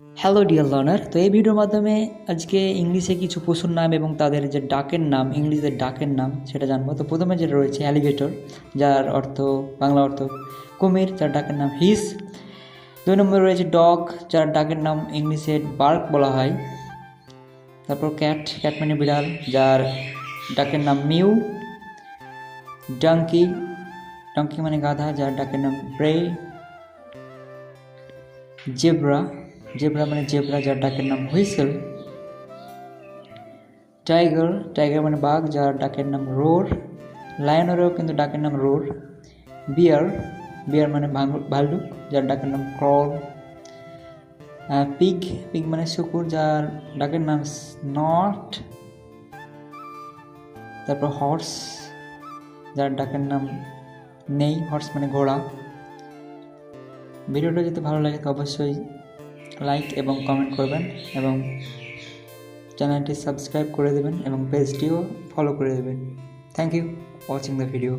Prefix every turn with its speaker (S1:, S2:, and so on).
S1: Hello dear learner তো এই ভিডিওর মাধ্যমে আজকে ইংলিশে কিছু পশুর নাম এবং তাদের যে ডাকের নাম, ইংলিশে ডাকের নাম, সেটা জানব। তো প্রথমে যেটা রয়েছে অ্যালিগেটর যার অর্থ, বাংলা অর্থ, কুমির, যার ডাকের নাম হিস। দুই নম্বরে রয়েছে ডগ যার ডাকের নাম ইংলিশে বার্ক বলা হয়। তারপর ক্যাট ক্যাট মানে বিড়াল, যার ডাকের নাম মিউ ডাঙ্কি ডাঙ্কি মানে গাধা, যার ডাকের নাম ব্রে জেব্রা জেব্রা মানে জেব্রা যার ডাকের নাম হুইসেল। টাইগার টাইগার মানে বাঘ যার ডাকের নাম রোর। লায়নেরও কিন্তু ডাকের নাম রোর। বিয়ার বিয়ার মানে ভাল্লুক যার ডাকের নাম ক্রল পিগ পিগ মানে শুকুর যার ডাকের নাম স্নট। তারপর হর্স যার ডাকের নাম নেই, হর্স মানে ঘোড়া। ভিডিওটা যদি ভালো লাগে তো অবশ্যই লাইক এবং কমেন্ট করবেন এবং চ্যানেলটি সাবস্ক্রাইব করে দেবেন এবং পেজটিও ফলো করে দেবেন। Thank you watching the video